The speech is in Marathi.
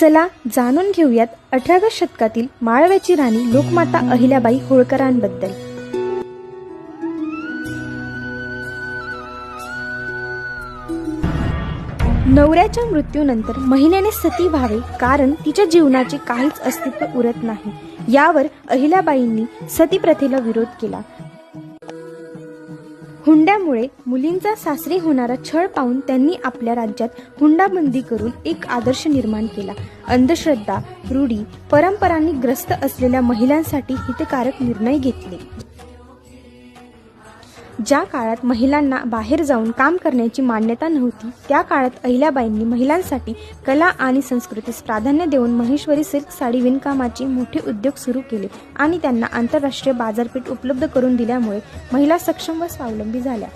चला जाणून घेऊयात अठराव्या शतकातील माळव्याची राणी लोकमाता अहिल्याबाई होळकरांबद्दल. नवऱ्याच्या मृत्यूनंतर महिलेने सती व्हावे कारण तिच्या जीवनाचे काहीच अस्तित्व उरत नाही. यावर अहिल्याबाईंनी सती प्रथेला विरोध केला. हुंड्यामुळे मुलींचा सासरी होणारा छळ पाहून त्यांनी आपल्या राज्यात हुंडाबंदी करून एक आदर्श निर्माण केला. अंधश्रद्धा रूढी परंपरांनी ग्रस्त असलेल्या महिलांसाठी हितकारक निर्णय घेतले. ज्या काळात महिलांना बाहेर जाऊन काम करण्याची मान्यता नव्हती त्या काळात अहिल्याबाईंनी महिलांसाठी कला आणि संस्कृतीस प्राधान्य देऊन महेश्वरी सिल्क साडी विणकामाचे मोठे उद्योग सुरू केले आणि त्यांना आंतरराष्ट्रीय बाजारपेठ उपलब्ध करून दिल्यामुळे महिला सक्षम व स्वावलंबी झाल्या.